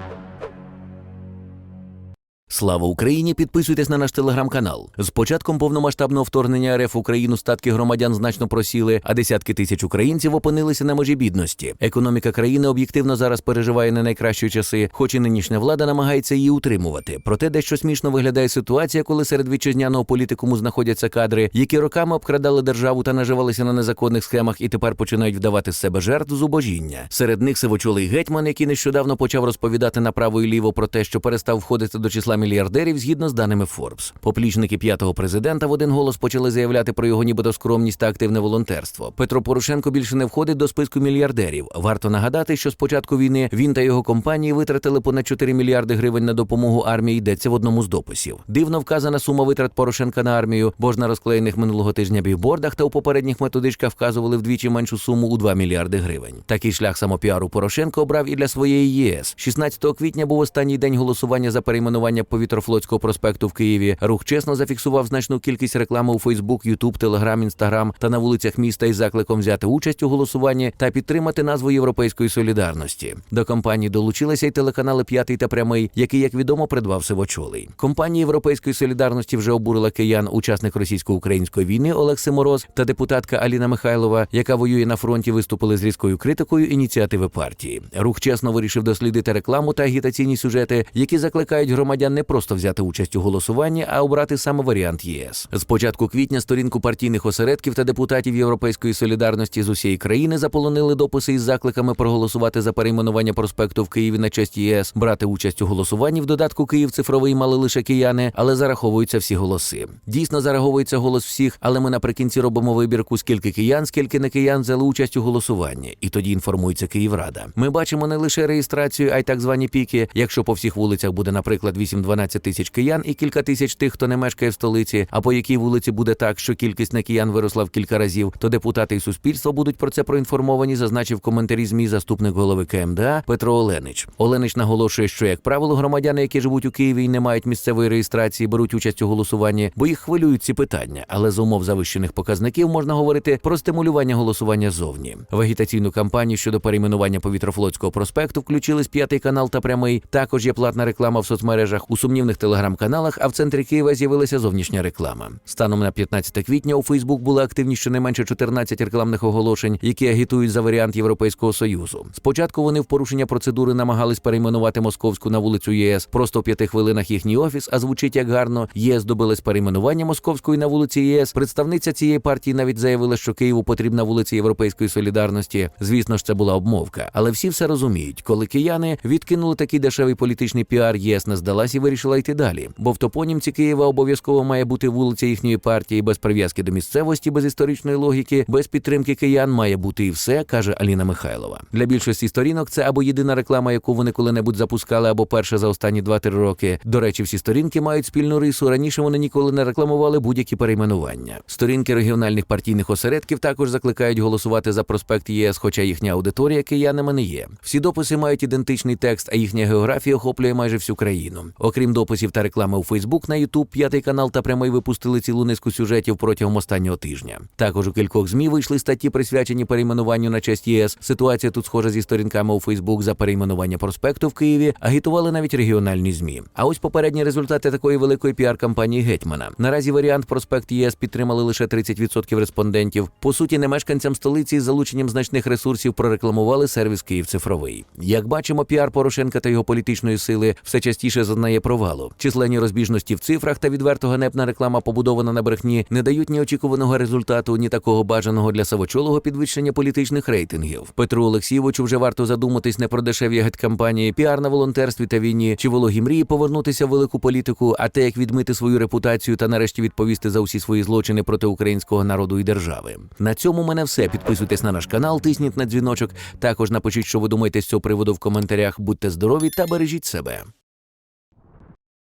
you Слава Україні! Підписуйтесь на наш телеграм-канал. З початком повномасштабного вторгнення РФ в Україну статки громадян значно просіли, а десятки тисяч українців опинилися на межі бідності. Економіка країни об'єктивно зараз переживає не найкращі часи, хоч і нинішня влада намагається її утримувати. Проте дещо смішно виглядає ситуація, коли серед вітчизняного політикуму знаходяться кадри, які роками обкрадали державу та наживалися на незаконних схемах, і тепер починають вдавати з себе жертв зубожіння. Серед них сивочолий гетьман, який нещодавно почав розповідати направо і ліво про те, що перестав входити до числа мільярдерів згідно з даними Forbes. Поплічники п'ятого президента в один голос почали заявляти про його нібито скромність та активне волонтерство. Петро Порошенко більше не входить до списку мільярдерів. Варто нагадати, що з початку війни він та його компанії витратили понад 4 мільярди гривень на допомогу армії. Йдеться в одному з дописів. Дивно вказана сума витрат Порошенка на армію, бо ж на розклеєних минулого тижня бівбордах та у попередніх методичках вказували вдвічі меншу суму у 2 мільярди гривень. Такий шлях самопіару Порошенко обрав і для своєї ЄС. 16 квітня був останній день голосування за перейменування повітрофлотського проспекту в Києві. Рух чесно зафіксував значну кількість реклами у Фейсбук, Ютуб, Телеграм, Інстаграм та на вулицях міста із закликом взяти участь у голосуванні та підтримати назву Європейської солідарності. До кампанії долучилися й телеканали П'ятий та прямий, який, як відомо, придбав сивочолий. Компанія Європейської солідарності вже обурила киян, учасник російсько-української війни Олег Симороз та депутатка Аліна Михайлова, яка воює на фронті, виступили з різкою критикою ініціативи партії. Рух чесно вирішив дослідити рекламу та агітаційні сюжети, які закликають громадян не просто взяти участь у голосуванні, а обрати саме варіант ЄС. З початку квітня сторінку партійних осередків та депутатів Європейської солідарності з усієї країни заполонили дописи із закликами проголосувати за перейменування проспекту в Києві на честь ЄС. Брати участь у голосуванні в додатку Київ цифровий мали лише кияни, але зараховуються всі голоси. Дійсно зараховується голос всіх, але ми наприкінці робимо вибірку, скільки киян, скільки не киян взяли участь у голосуванні, і тоді інформується Київрада. Ми бачимо не лише реєстрацію, а й так звані піки. Якщо по всіх вулицях буде, наприклад, 8-12 тисяч киян і кілька тисяч тих, хто не мешкає в столиці, а по якій вулиці буде так, що кількість не киян виросла в кілька разів, то депутати і суспільство будуть про це проінформовані, зазначив коментарі ЗМІ заступник голови КМДА Петро Оленич. Оленич наголошує, що як правило, громадяни, які живуть у Києві і не мають місцевої реєстрації, беруть участь у голосуванні, бо їх хвилюють ці питання. Але з умов завищених показників можна говорити про стимулювання голосування зовні. В агітаційну кампанію щодо перейменування повітрофлотського проспекту включились п'ятий канал та прямий. Також є платна реклама в соцмережах у сумнівних телеграм-каналах. А в центрі Києва з'явилася зовнішня реклама. Станом на 15 квітня у Фейсбук були активні щонайменше 14 рекламних оголошень, які агітують за варіант Європейського союзу. Спочатку вони в порушення процедури намагались перейменувати московську на вулицю єС. Просто в п'яти хвилинах їхній офіс, а звучить як гарно. ЄС добилась перейменування московської на вулиці ЄС. Представниця цієї партії навіть заявила, що Києву потрібна вулиця Європейської солідарності. Звісно ж, це була обмовка, але всі все розуміють, коли кияни відкинули такий дешевий політичний піар, ЄС не здалась і вирішила йти далі. Бо в топонімці Києва обов'язково має бути вулиця їхньої партії без прив'язки до місцевості, без історичної логіки, без підтримки киян має бути і все, каже Аліна Михайлова. Для більшості сторінок це або єдина реклама, яку вони коли-небудь запускали, або перша за останні 2-3 роки. До речі, всі сторінки мають спільну рису. Раніше вони ніколи не рекламували будь-які перейменування. Сторінки регіональних партійних осередків також закликають голосувати за проспект ЄС, хоча їхня аудиторія киянами не є. Всі дописи мають ідентичний текст, а їхня географія охоплює майже всю країну. Окрім дописів та реклами у Фейсбук, на Ютуб, п'ятий канал та прямий випустили цілу низку сюжетів протягом останнього тижня. Також у кількох змі вийшли статті, присвячені перейменуванню на честь ЄС. Ситуація тут схожа зі сторінками у Фейсбук за перейменування проспекту в Києві. Агітували навіть регіональні змі. А ось попередні результати такої великої піар-кампанії гетьмана. Наразі варіант проспект ЄС підтримали лише 30% респондентів. По суті, не мешканцям столиці з залученням значних ресурсів прорекламували сервіс Київ цифровий. Як бачимо, піар Порошенка та його політичної сили все частіше зазнає провалу. Численні розбіжності в цифрах та відверто ганебна реклама, побудована на брехні, не дають ні очікуваного результату, ні такого бажаного для Савочолого підвищення політичних рейтингів. Петру Олексійовичу вже варто задуматись не про дешеві гетькампанії, піар на волонтерстві та війні, чи вологі мрії повернутися в велику політику, а те, як відмити свою репутацію та нарешті відповісти за усі свої злочини проти українського народу і держави. На цьому мене все. Підписуйтесь на наш канал, тисніть на дзвіночок. Також напишіть, що ви думаєте з цього приводу в коментарях. Будьте здорові та бережіть себе.